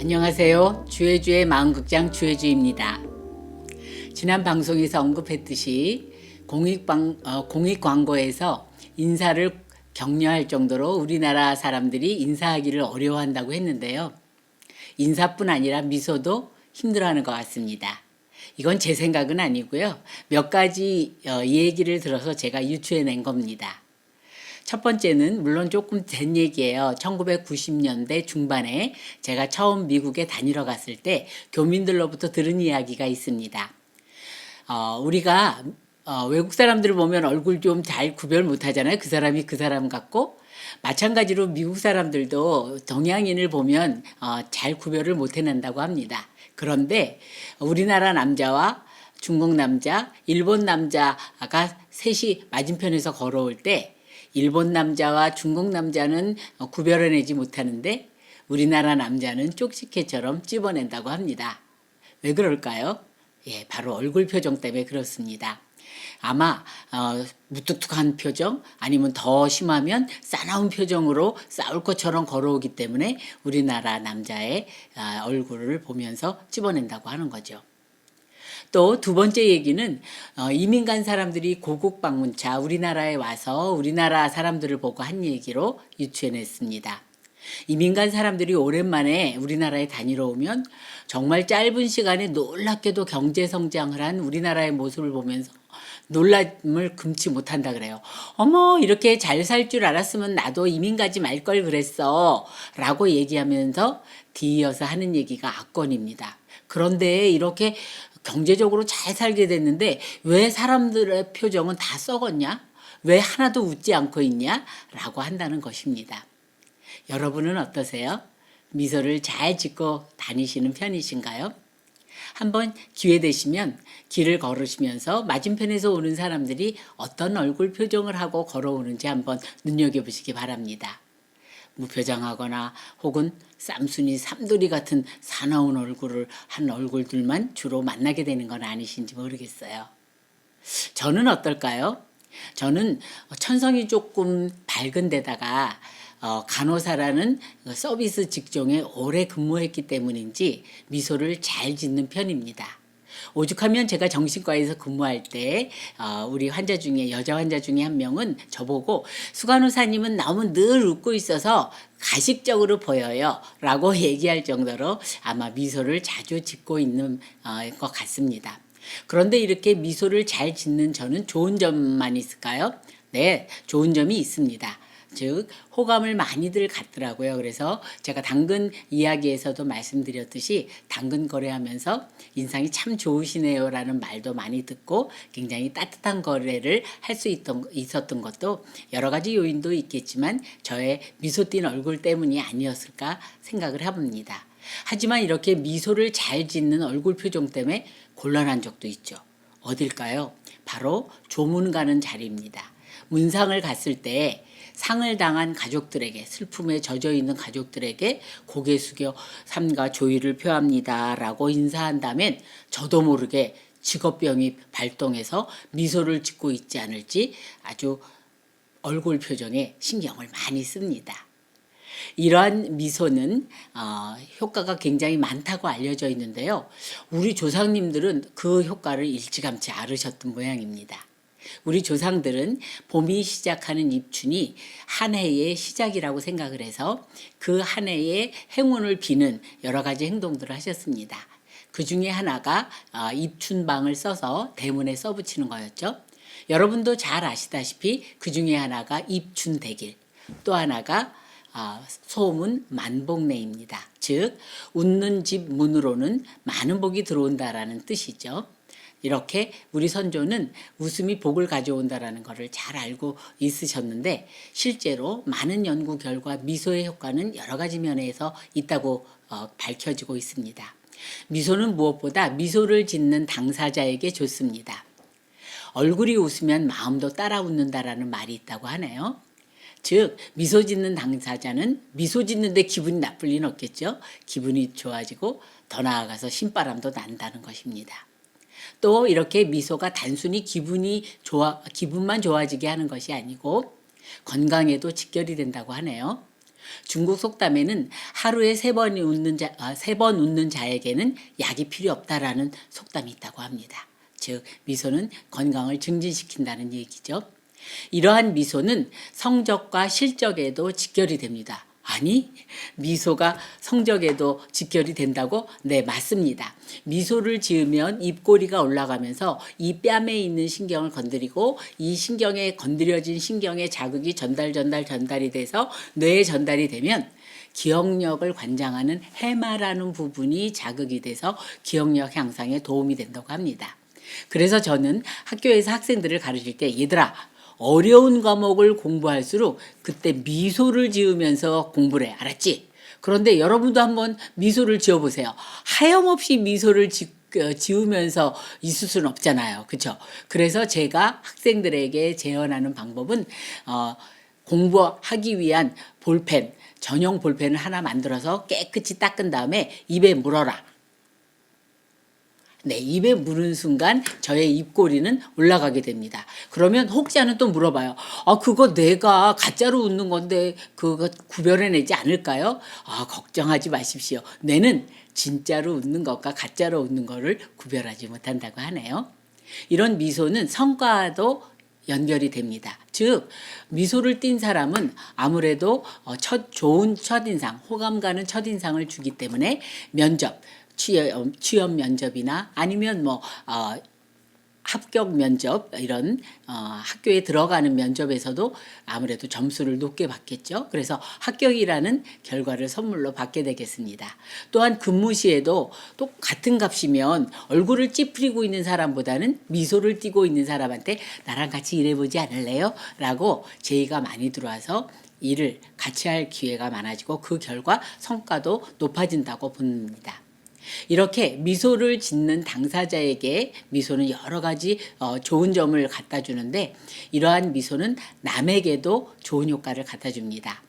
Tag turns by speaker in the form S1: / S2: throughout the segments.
S1: 안녕하세요. 주혜주의 마음극장 주혜주입니다. 지난 방송에서 언급했듯이 공익방, 어, 공익 광고에서 인사를 격려할 정도로 우리나라 사람들이 인사하기를 어려워한다고 했는데요. 인사뿐 아니라 미소도 힘들어하는 것 같습니다. 이건 제 생각은 아니고요. 몇 가지 어, 얘기를 들어서 제가 유추해낸 겁니다. 첫 번째는 물론 조금 된 얘기예요. 1990년대 중반에 제가 처음 미국에 다니러 갔을 때 교민들로부터 들은 이야기가 있습니다. 어, 우리가 어, 외국 사람들을 보면 얼굴 좀 잘 구별 못 하잖아요. 그 사람이 그 사람 같고 마찬가지로 미국 사람들도 동양인을 보면 어, 잘 구별을 못 해낸다고 합니다. 그런데 우리나라 남자와 중국 남자, 일본 남자가 셋이 맞은편에서 걸어올 때 일본 남자와 중국 남자는 어, 구별해내지 못하는데 우리나라 남자는 쪽지게처럼 찝어낸다고 합니다. 왜 그럴까요? 예, 바로 얼굴 표정 때문에 그렇습니다. 아마 어, 무뚝뚝한 표정 아니면 더 심하면 싸나운 표정으로 싸울 것처럼 걸어오기 때문에 우리나라 남자의 아, 얼굴을 보면서 찝어낸다고 하는 거죠. 또 두 번째 얘기는 어, 이민 간 사람들이 고국 방문차 우리나라에 와서 우리나라 사람들을 보고 한 얘기로 유추해냈습니다. 이민 간 사람들이 오랜만에 우리나라에 다니러 오면 정말 짧은 시간에 놀랍게도 경제 성장을 한 우리나라의 모습을 보면서 놀람을 금치 못한다 그래요. 어머 이렇게 잘 살 줄 알았으면 나도 이민 가지 말 걸 그랬어 라고 얘기하면서 뒤이어서 하는 얘기가 악권입니다. 그런데 이렇게 경제적으로 잘 살게 됐는데 왜 사람들의 표정은 다 썩었냐? 왜 하나도 웃지 않고 있냐? 라고 한다는 것입니다. 여러분은 어떠세요? 미소를 잘 짓고 다니시는 편이신가요? 한번 기회 되시면 길을 걸으시면서 맞은편에서 오는 사람들이 어떤 얼굴 표정을 하고 걸어오는지 한번 눈여겨보시기 바랍니다. 무표정하거나 혹은 쌈순이 삼돌이 같은 사나운 얼굴을 한 얼굴들만 주로 만나게 되는 건 아니신지 모르겠어요. 저는 어떨까요? 저는 천성이 조금 밝은 데다가 어, 간호사라는 서비스 직종에 오래 근무했기 때문인지 미소를 잘 짓는 편입니다. 오죽하면 제가 정신과에서 근무할 때 어, 우리 환자 중에 여자 환자 중에 한 명은 저보고 수간호사님은 나오면 늘 웃고 있어서 가식적으로 보여요 라고 얘기할 정도로 아마 미소를 자주 짓고 있는 어, 것 같습니다. 그런데 이렇게 미소를 잘 짓는 저는 좋은 점만 있을까요? 네, 좋은 점이 있습니다. 즉 호감을 많이들 갖더라고요. 그래서 제가 당근 이야기에서도 말씀드렸듯이 당근 거래하면서 인상이 참 좋으시네요라는 말도 많이 듣고 굉장히 따뜻한 거래를 할 수 있던 있었던 것도 여러 가지 요인도 있겠지만 저의 미소 띈 얼굴 때문이 아니었을까 생각을 해봅니다. 하지만 이렇게 미소를 잘 짓는 얼굴 표정 때문에 곤란한 적도 있죠. 어딜까요? 바로 조문 가는 자리입니다. 문상을 갔을 때 상을 당한 가족들에게 슬픔에 젖어 있는 가족들에게 고개 숙여 삼가 조의를 표합니다라고 인사한다면 저도 모르게 직업병이 발동해서 미소를 짓고 있지 않을지 아주 얼굴 표정에 신경을 많이 씁니다. 이러한 미소는 어, 효과가 굉장히 많다고 알려져 있는데요. 우리 조상님들은 그 효과를 일찌감치 알으셨던 모양입니다. 우리 조상들은 봄이 시작하는 입춘이 한 해의 시작이라고 생각을 해서 그 한 해의 행운을 비는 여러 가지 행동들을 하셨습니다. 그 중에 하나가 어, 입춘방을 써서 대문에 써붙이는 거였죠. 여러분도 잘 아시다시피 그 중에 하나가 입춘대길, 또 하나가 아, 소문 만복내입니다. 즉 웃는 집 문으로는 많은 복이 들어온다라는 뜻이죠. 이렇게 우리 선조는 웃음이 복을 가져온다라는 것을 잘 알고 있으셨는데 실제로 많은 연구 결과 미소의 효과는 여러 가지 면에서 있다고 어, 밝혀지고 있습니다. 미소는 무엇보다 미소를 짓는 당사자에게 좋습니다. 얼굴이 웃으면 마음도 따라 웃는다라는 말이 있다고 하네요. 즉 미소 짓는 당사자는 미소 짓는데 기분이 나쁠 리는 없겠죠. 기분이 좋아지고 더 나아가서 신바람도 난다는 것입니다. 또 이렇게 미소가 단순히 기분이 좋아 기분만 좋아지게 하는 것이 아니고 건강에도 직결이 된다고 하네요. 중국 속담에는 하루에 세 번이 웃는 자, 아, 세번 웃는 자에게는 약이 필요 없다라는 속담이 있다고 합니다. 즉, 미소는 건강을 증진시킨다는 얘기죠. 이러한 미소는 성적과 실적에도 직결이 됩니다. 아니, 미소가 성적에도 직결이 된다고? 네, 맞습니다. 미소를 지으면 입꼬리가 올라가면서 이 뺨에 있는 신경을 건드리고 이 신경에 건드려진 신경의 자극이 전달, 전달, 전달이 돼서 뇌에 전달이 되면 기억력을 관장하는 해마라는 부분이 자극이 돼서 기억력 향상에 도움이 된다고 합니다. 그래서 저는 학교에서 학생들을 가르칠 때 얘들아 어려운 과목을 공부할수록 그때 미소를 지으면서 공부를 해. 알았지? 그런데 여러분도 한번 미소를 지어보세요. 하염없이 미소를 지, 어, 지으면서 있을 수는 없잖아요. 그렇죠? 그래서 제가 학생들에게 제언하는 방법은 어, 공부하기 위한 볼펜, 전용 볼펜을 하나 만들어서 깨끗이 닦은 다음에 입에 물어라. 네, 입에 물은 순간 저의 입꼬리는 올라가게 됩니다. 그러면 혹자는 또 물어봐요. 아, 그거 내가 가짜로 웃는 건데 그거 구별해내지 않을까요? 아, 걱정하지 마십시오. 뇌는 진짜로 웃는 것과 가짜로 웃는 거를 구별하지 못한다고 하네요. 이런 미소는 성과도 연결이 됩니다. 즉 미소를 띈 사람은 아무래도 어, 첫 좋은 첫인상, 호감 가는 첫인상을 주기 때문에 면접, 취업, 취업 면접이나 아니면 뭐 어, 합격 면접 이런 어, 학교에 들어가는 면접에서도 아무래도 점수를 높게 받겠죠. 그래서 합격이라는 결과를 선물로 받게 되겠습니다. 또한 근무 시에도 또 같은 값이면 얼굴을 찌푸리고 있는 사람보다는 미소를 띠고 있는 사람한테 나랑 같이 일해보지 않을래요? 라고 제의가 많이 들어와서 일을 같이 할 기회가 많아지고 그 결과 성과도 높아진다고 봅니다. 이렇게 미소를 짓는 당사자에게 미소는 여러 가지 어, 좋은 점을 갖다 주는데 이러한 미소는 남에게도 좋은 효과를 갖다 줍니다.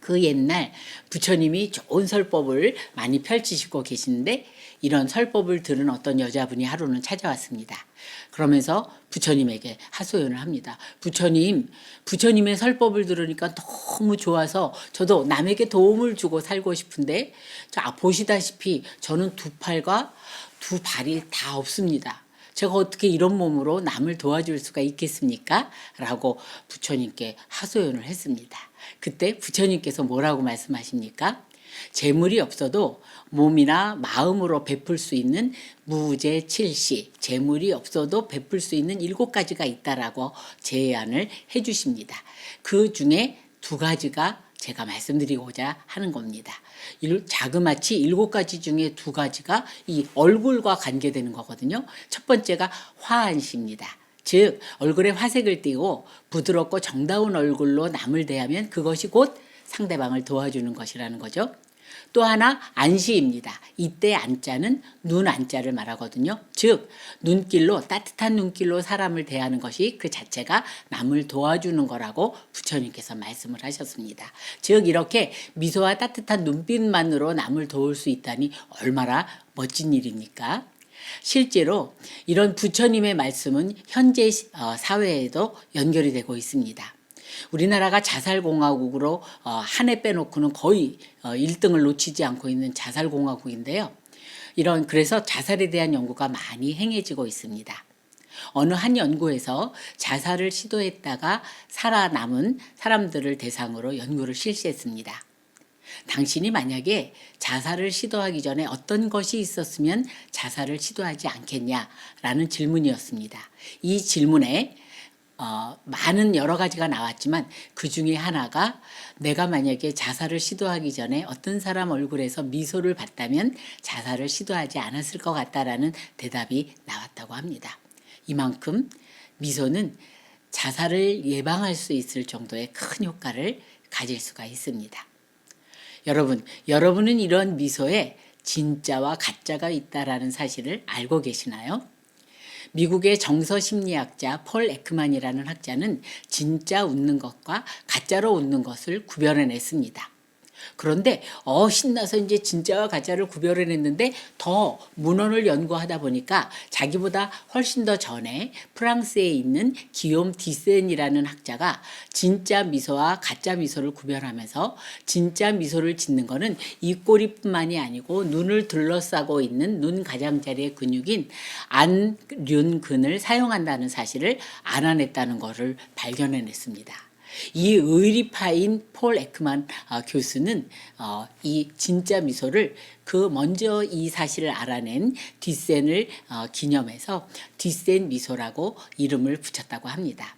S1: 그 옛날 부처님이 좋은 설법을 많이 펼치시고 계시는데 이런 설법을 들은 어떤 여자분이 하루는 찾아왔습니다. 그러면서 부처님에게 하소연을 합니다. 부처님, 부처님의 설법을 들으니까 너무 좋아서 저도 남에게 도움을 주고 살고 싶은데 자, 보시다시피 저는 두 팔과 두 발이 다 없습니다. 제가 어떻게 이런 몸으로 남을 도와줄 수가 있겠습니까? 라고 부처님께 하소연을 했습니다. 그때 부처님께서 뭐라고 말씀하십니까? 재물이 없어도 몸이나 마음으로 베풀 수 있는 무제 칠시, 재물이 없어도 베풀 수 있는 일곱 가지가 있다라고 제안을 해 주십니다. 그 중에 두 가지가 제가 말씀드리고자 하는 겁니다. 자그마치 일곱 가지 중에 두 가지가 이 얼굴과 관계되는 거거든요. 첫 번째가 화한시입니다. 즉 얼굴에 화색을 띠고 부드럽고 정다운 얼굴로 남을 대하면 그것이 곧 상대방을 도와주는 것이라는 거죠. 또 하나 안시입니다. 이때 안자는 눈 안자를 말하거든요. 즉 눈길로 따뜻한 눈길로 사람을 대하는 것이 그 자체가 남을 도와주는 거라고 부처님께서 말씀을 하셨습니다. 즉 이렇게 미소와 따뜻한 눈빛만으로 남을 도울 수 있다니 얼마나 멋진 일입니까? 실제로 이런 부처님의 말씀은 현재 어, 사회에도 연결이 되고 있습니다. 우리나라가 자살공화국으로 어, 한해 빼놓고는 거의 1등을 어, 놓치지 않고 있는 자살공화국인데요. 이런 그래서 자살에 대한 연구가 많이 행해지고 있습니다. 어느 한 연구에서 자살을 시도했다가 살아남은 사람들을 대상으로 연구를 실시했습니다. 당신이 만약에 자살을 시도하기 전에 어떤 것이 있었으면 자살을 시도하지 않겠냐라는 질문이었습니다. 이 질문에 어, 많은 여러 가지가 나왔지만 그 중에 하나가 내가 만약에 자살을 시도하기 전에 어떤 사람 얼굴에서 미소를 봤다면 자살을 시도하지 않았을 것 같다라는 대답이 나왔다고 합니다. 이만큼 미소는 자살을 예방할 수 있을 정도의 큰 효과를 가질 수가 있습니다. 여러분, 여러분은 이런 미소에 진짜와 가짜가 있다라는 사실을 알고 계시나요? 미국의 정서 심리학자 폴 에크만이라는 학자는 진짜 웃는 것과 가짜로 웃는 것을 구별해냈습니다. 그런데 어 신나서 이제 진짜와 가짜를 구별해냈는데 더 문헌을 연구하다 보니까 자기보다 훨씬 더 전에 프랑스에 있는 기욤 디센이라는 학자가 진짜 미소와 가짜 미소를 구별하면서 진짜 미소를 짓는 거는 입꼬리뿐만이 아니고 눈을 둘러싸고 있는 눈 가장자리의 근육인 안륜근을 사용한다는 사실을 알아냈다는 것을 발견해냈습니다. 이 의리파인 폴 에크만 어, 교수는 어, 이 진짜 미소를 그 먼저 이 사실을 알아낸 디센을 어, 기념해서 디센 미소라고 이름을 붙였다고 합니다.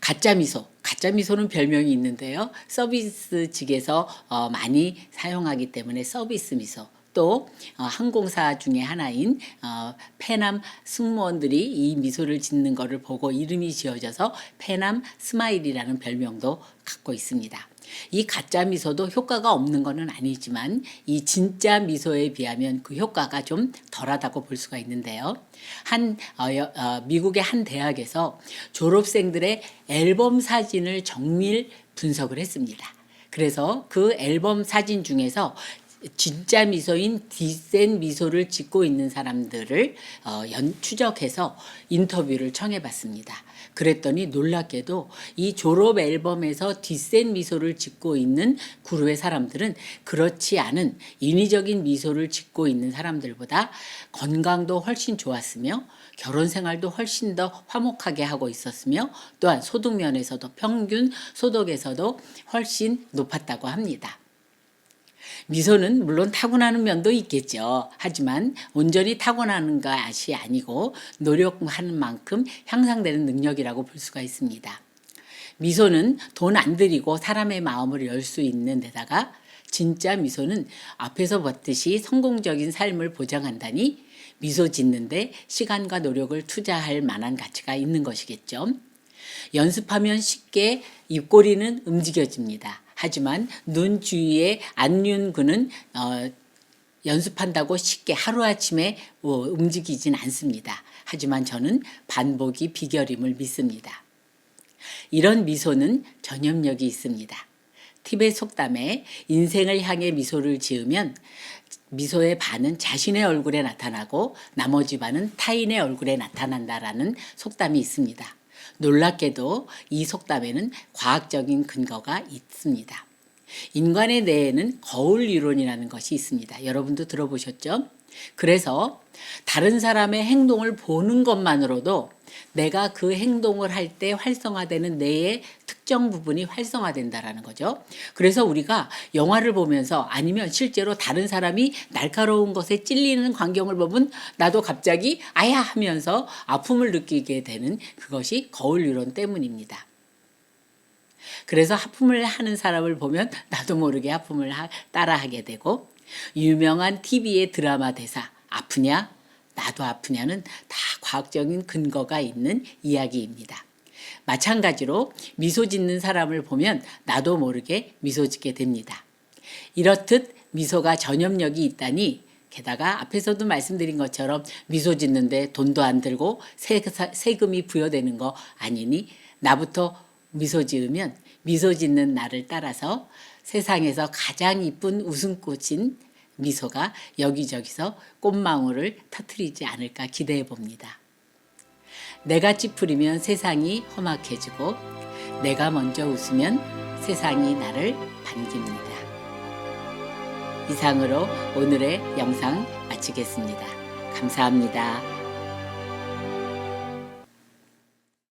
S1: 가짜 미소. 가짜 미소는 별명이 있는데요. 서비스 측에서 어, 많이 사용하기 때문에 서비스 미소. 또 어, 항공사 중에 하나인 어, 페남 승무원들이 이 미소를 짓는 것을 보고 이름이 지어져서 페남 스마일이라는 별명도 갖고 있습니다. 이 가짜 미소도 효과가 없는 것은 아니지만 이 진짜 미소에 비하면 그 효과가 좀 덜하다고 볼 수가 있는데요. 한 어, 여- 어, 미국의 한 대학에서 졸업생들의 앨범 사진을 정밀 분석을 했습니다. 그래서 그 앨범 사진 중에서 진짜 미소인 디센 미소를 짓고 있는 사람들을 어, 연, 추적해서 인터뷰를 청해봤습니다. 그랬더니 놀랍게도 이 졸업 앨범에서 디센 미소를 짓고 있는 그룹의 사람들은 그렇지 않은 인위적인 미소를 짓고 있는 사람들보다 건강도 훨씬 좋았으며 결혼 생활도 훨씬 더 화목하게 하고 있었으며 또한 소득 면에서도 평균 소득에서도 훨씬 높았다고 합니다. 미소는 물론 타고나는 면도 있겠죠. 하지만 온전히 타고나는 것이 아니고 노력하는 만큼 향상되는 능력이라고 볼 수가 있습니다. 미소는 돈 안 들이고 사람의 마음을 열 수 있는 데다가 진짜 미소는 앞에서 봤듯이 성공적인 삶을 보장한다니 미소 짓는데 시간과 노력을 투자할 만한 가치가 있는 것이겠죠. 연습하면 쉽게 입꼬리는 움직여집니다. 하지만 눈 주위의 안윤근은 어, 연습한다고 쉽게 하루아침에 어, 움직이진 않습니다. 하지만 저는 반복이 비결임을 믿습니다. 이런 미소는 전염력이 있습니다. 티벳 속담에 인생을 향해 미소를 지으면 미소의 반은 자신의 얼굴에 나타나고 나머지 반은 타인의 얼굴에 나타난다라는 속담이 있습니다. 놀랍게도 이 속담에는 과학적인 근거가 있습니다. 인간의 뇌에는 거울 이론이라는 것이 있습니다. 여러분도 들어보셨죠? 그래서 다른 사람의 행동을 보는 것만으로도 내가 그 행동을 할 때 활성화되는 뇌의 특정 부분이 활성화된다라는 거죠. 그래서 우리가 영화를 보면서 아니면 실제로 다른 사람이 날카로운 것에 찔리는 광경을 보면 나도 갑자기 아야 하면서 아픔을 느끼게 되는 그것이 거울 이론 때문입니다. 그래서 하품을 하는 사람을 보면 나도 모르게 하- 따라하게 되고 유명한 TV의 드라마 대사 아프냐 나도 아프냐는 다 과학적인 근거가 있는 이야기입니다. 마찬가지로 미소 짓는 사람을 보면 나도 모르게 미소 짓게 됩니다. 이렇듯 미소가 전염력이 있다니 게다가 앞에서도 말씀드린 것처럼 미소 짓는데 돈도 안 들고 세- 세금이 부여되는 거 아니니 나부터 미소 지으면 미소 짓는 나를 따라서 세상에서 가장 이쁜 웃음꽃인 미소가 여기저기서 꽃망울을 터트리지 않을까 기대해 봅니다. 내가 찌푸리면 세상이 험악해지고 내가 먼저 웃으면 세상이 나를 반깁니다. 이상으로 오늘의 영상 마치겠습니다. 감사합니다.